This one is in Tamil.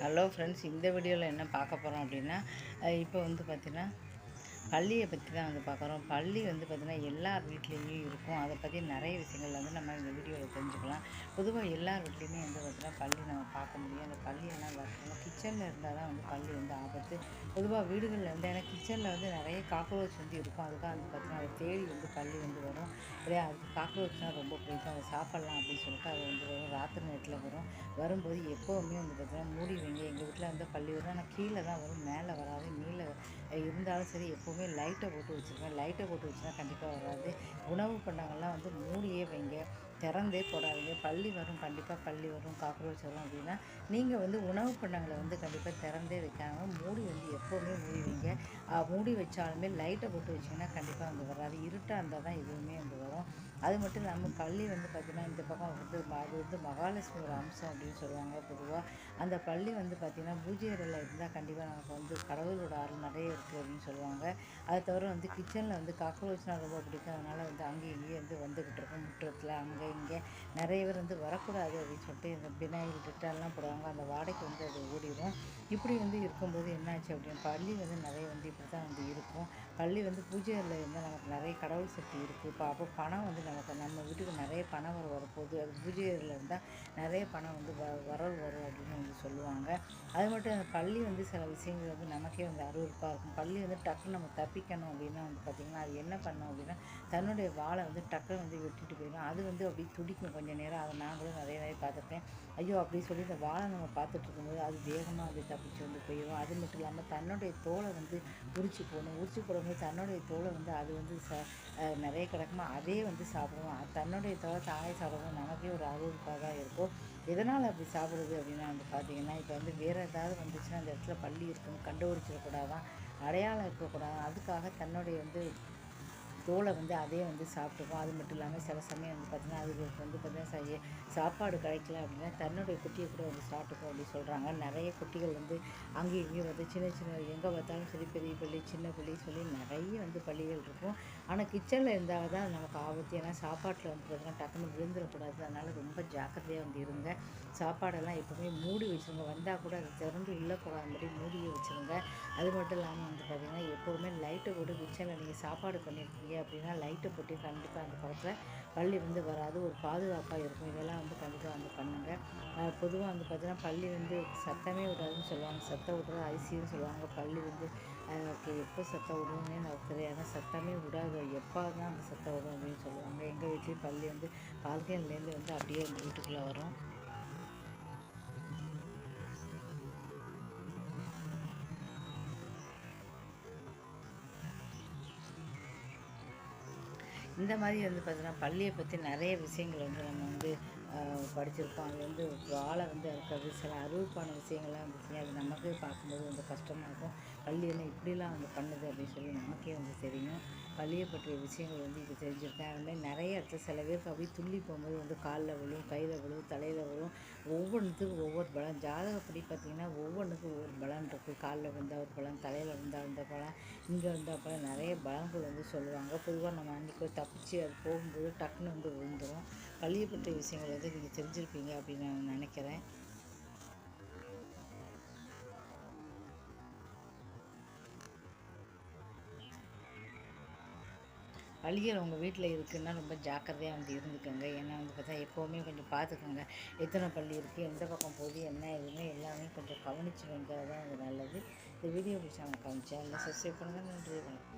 ஹலோ ஃப்ரெண்ட்ஸ் இந்த வீடியோவில் என்ன பார்க்க போகிறோம் அப்படின்னா இப்போ வந்து பார்த்திங்கன்னா பள்ளியை பற்றி தான் வந்து பார்க்குறோம். பள்ளி வந்து பார்த்திங்கன்னா எல்லார் வீட்லேயும் இருக்கும். அதை பற்றி நிறைய விஷயங்கள் வந்து நம்ம இந்த வீடியோவில் தெரிஞ்சுக்கலாம். பொதுவாக எல்லார் வீட்லேயுமே வந்து பார்த்திங்கன்னா பள்ளி நம்ம பார்க்க முடியும். அந்த பள்ளியெல்லாம் பார்க்கணும் கிச்சனில் இருந்தால் தான் வந்து பள்ளி வந்து ஆபத்து. பொதுவாக வீடுகளில் வந்து ஏன்னா கிச்சனில் வந்து நிறைய காக்ரோச் வந்து இருக்கும். அதுக்காக வந்து பார்த்திங்கன்னா அதை தேடி வந்து பள்ளி வந்து வரும். இல்லையா? அதுக்கு காக்ரோச்னால் ரொம்ப பிடிக்கும். அதை சாப்பிட்லாம் அப்படின்னு சொல்லிட்டு அது வந்து வரும். ராத்திரி நேரத்தில் வரும். வரும்போது எப்போவுமே வந்து பார்த்திங்கன்னா மூடி வைங்க. எங்கள் வீட்டில் வந்து பள்ளி வரும். ஆனால் கீழே தான் வரும். மேலே வராது. மேலே இருந்தாலும் சரி எப்போவுமே லைட்டை போட்டு வச்சுருக்கேன் லைட்டை போட்டு வச்சுனா கண்டிப்பாக வராது. உணவு பண்டங்கள்லாம் வந்து மூடியே வைங்க. திறந்தே போடாதீங்க. பள்ளி வரும் கண்டிப்பாக பள்ளி வரும் காக்ரோச் வரும் அப்படின்னா நீங்கள் வந்து உணவு பண்ணங்களை வந்து கண்டிப்பாக திறந்தே வைக்காமல் மூடி வந்து எப்போவுமே மூடி வைங்க. மூடி வச்சாலுமே லைட்டை போட்டு வச்சிங்கன்னா கண்டிப்பாக வந்து வராது. இருட்டாக இருந்தால் தான் எதுவுமே வந்து வரும். அது மட்டும் இல்லாமல் பள்ளி வந்து பார்த்திங்கன்னா இந்த பக்கம் வந்து அது வந்து மகாலட்சுமி ஒரு அம்சம் அப்படின்னு சொல்லுவாங்க பொதுவாக அந்த பள்ளி வந்து பார்த்திங்கன்னா பூஜை அறையில் இருந்தால் கண்டிப்பாக நமக்கு வந்து கடவுளோட அருள் நிறைய இருக்குது அப்படின்னு சொல்லுவாங்க. அதை தவிர வந்து கிச்சனில் வந்து காக்ரோச்னால் ரொம்ப பிடிக்கும். அதனால் வந்து அங்கேயும் இங்கேயும் வந்து வந்துக்கிட்டு இருக்கும் முற்றத்தில் அங்கே இங்கே நிறைய பேர் வந்து வரக்கூடாது அப்படின்னு சொல்லிட்டு இந்த பினாயில் ரிட்டர்ன்லாம் போடுவாங்க. அந்த வாடகைக்கு வந்து அது ஓடிடும் இப்படி வந்து இருக்கும்போது என்னாச்சு அப்படின்னு பள்ளி வந்து நிறைய வந்து இப்படி தான் வந்து இருக்கும். பள்ளி வந்து பூஜை அறையில் இருந்தால் நமக்கு நிறைய கடவுள் சக்தி இருக்குது இப்போ அப்போ பணம் வந்து நமக்கு நம்ம வீட்டுக்கு நிறைய பணம் வர வரப்போகுது. அது பூஜை இருந்தால் நிறைய பணம் வந்து வ வரவு வரும் அப்படின்னு வந்து சொல்லுவாங்க. அது மட்டும் அந்த பள்ளி வந்து சில விஷயங்கள் வந்து நமக்கே வந்து அருவருப்பாக இருக்கும். பள்ளி வந்து டக்குன்னு நம்ம தப்பிக்கணும் அப்படின்னா வந்து பார்த்திங்கன்னா அது என்ன பண்ணும் அப்படின்னா தன்னுடைய வாழை வந்து டக்குன்னு வந்து வெட்டிட்டு போயிடும். அது வந்து அப்படியே துடிக்கும் கொஞ்சம் நேரம். அதை நான் கூட நிறைய நிறைய பார்த்துருக்கேன். ஐயோ அப்படி சொல்லி இந்த வாழை நம்ம பார்த்துட்டு இருக்கும்போது அது வேகமாக வந்து தப்பிச்சு வந்து போயிடும். அது மட்டும் இல்லாமல் தன்னுடைய தோலை வந்து உரிச்சு போடணும். உரிச்சு போடும்போது தன்னுடைய தோலை வந்து அது வந்து ச நிறைய கிடக்குமா அதே வந்து சாப்பிடுவோம் அது தன்னுடைய தோலை தாய் சாப்பிடுவோம் நமக்கே ஒரு அருவருப்பாக தான் இருக்கும். எதனால் அப்படி சாப்பிடுது அப்படின்னா வந்து பார்த்திங்கன்னா இப்போ வந்து வேறு ஏதாவது வந்துச்சுன்னா அந்த இடத்துல பள்ளி இருக்கும் கண்டுபிடிச்சிடக்கூடாதான் அடையாளம் இருக்கக்கூடாது அதுக்காக தன்னுடைய வந்து தோலை வந்து அதே வந்து சாப்பிட்டுக்கும். அது மட்டும் இல்லாமல் சில சமயம் வந்து பார்த்திங்கன்னா அதுக்கு வந்து பார்த்திங்கன்னா சாப்பாடு கிடைக்கல அப்படின்னா தன்னுடைய குட்டியை கூட வந்து சாப்பிட்டுக்கும் அப்படின்னு சொல்கிறாங்க நிறைய குட்டிகள் வந்து அங்கேயும் இங்கேயும் வந்து சின்ன சின்ன எங்கே பார்த்தாலும் சரி பெரிய பள்ளி சின்ன பள்ளி சொல்லி நிறைய வந்து பள்ளிகள் இருக்கும். ஆனால் கிச்சனில் இருந்தால் தான் நமக்கு ஆபத்து. ஏன்னா சாப்பாட்டில் வந்து பார்த்திங்கன்னா டக்குன்னு விழுந்துடக்கூடாது. அதனால் ரொம்ப ஜாக்கிரதையாக வந்து இருங்க. சாப்பாடெல்லாம் எப்போவுமே மூடி வச்சுருங்க. வந்தால் கூட அதை திறந்து உள்ளே போகாத மாதிரி மூடியே வச்சுருங்க. அது மட்டும் இல்லாமல் வந்து பார்த்திங்கன்னா எப்போவுமே லைட்டை போட்டு கிச்சனில் நீங்கள் சாப்பாடு பண்ணியிருக்கீங்க அப்படின்னா லைட்டை போட்டு கண்டிப்பாக அந்த பக்கத்தில் பள்ளி வந்து வராது. ஒரு பாதுகாப்பாக இருக்கும். இதெல்லாம் வந்து கண்டிப்பாக வந்து பண்ணுங்கள் பொதுவாக வந்து பார்த்தீங்கன்னா பள்ளி வந்து சத்தமே விடாதுன்னு சொல்லுவாங்க. சத்தம் விடுறது ஐசின்னு சொல்லுவாங்க. பள்ளி வந்து எப்போ சத்தம் விடுவோம்னே நமக்கு தெரியாது. சத்தமே விடாது. எப்போ தான் அந்த சத்தம் விடும் அப்படின்னு சொல்லுவாங்க. எங்கள் வீட்லேயும் பள்ளி வந்து பால்கனிலேருந்து வந்து அப்படியே எங்கள் வீட்டுக்குள்ளே வரும். இந்த மாதிரி வந்து பார்த்தீங்கன்னா பள்ளியை பற்றி நிறைய விஷயங்கள் வந்து நம்ம வந்து படிச்சிருப்போம் அது வந்து வாழை வந்து இருக்கிறது சில அறிவுப்பான விஷயங்கள்லாம் இருந்துச்சுன்னா அது நமக்கு பார்க்கும்போது வந்து கஷ்டமாக இருக்கும் பள்ளி என்ன இப்படிலாம் வந்து பண்ணுது அப்படின்னு சொல்லி நமக்கே வந்து தெரியும். பள்ளியை பற்றிய விஷயங்கள் வந்து இங்கே தெரிஞ்சிருக்கேன் அது மாதிரி நிறைய இடத்துல சில பேருக்கு அப்படியே துள்ளி போகும்போது வந்து காலில் விழும் கையில் விழும் தலையில் விழும். ஒவ்வொன்றுத்துக்கும் ஒவ்வொரு பலம் ஜாதகப்படி பார்த்திங்கன்னா ஒவ்வொன்றுக்கும் ஒவ்வொரு பலன் இருக்குது காலில் விழுந்தால் ஒரு பலன் தலையில் விழுந்தால் இந்த பலம் இங்கே வந்தால் பலம் நிறைய பலன்கள் வந்து சொல்லுவாங்க. பொதுவாக நம்ம அன்றைக்கி தப்பிச்சு அது போகும்போது டக்குன்னு வந்து விழுந்துடும் பள்ளியை பற்றிய விஷயங்கள் வந்து நீங்கள் தெரிஞ்சிருப்பீங்க அப்படின்னு நான் நினைக்கிறேன். பள்ளிகள் உங்கள் வீட்டில் இருக்குன்னா ரொம்ப ஜாக்கிரதையாக வந்து இருந்துக்கோங்க. ஏன்னா வந்து பார்த்தா எப்போவுமே கொஞ்சம் பார்த்துக்கோங்க எத்தனை பள்ளி இருக்குது எந்த பக்கம் போகுது என்ன எதுவுமே எல்லாமே கொஞ்சம் கவனிச்சு வந்தால் தான் அது நல்லது. இந்த வீடியோ பிடிச்சாங்க நம்ம கவனிச்சா எல்லாம் சப்ஸ்கிரைப் பண்ணுங்கள் நன்றி வணக்கம்.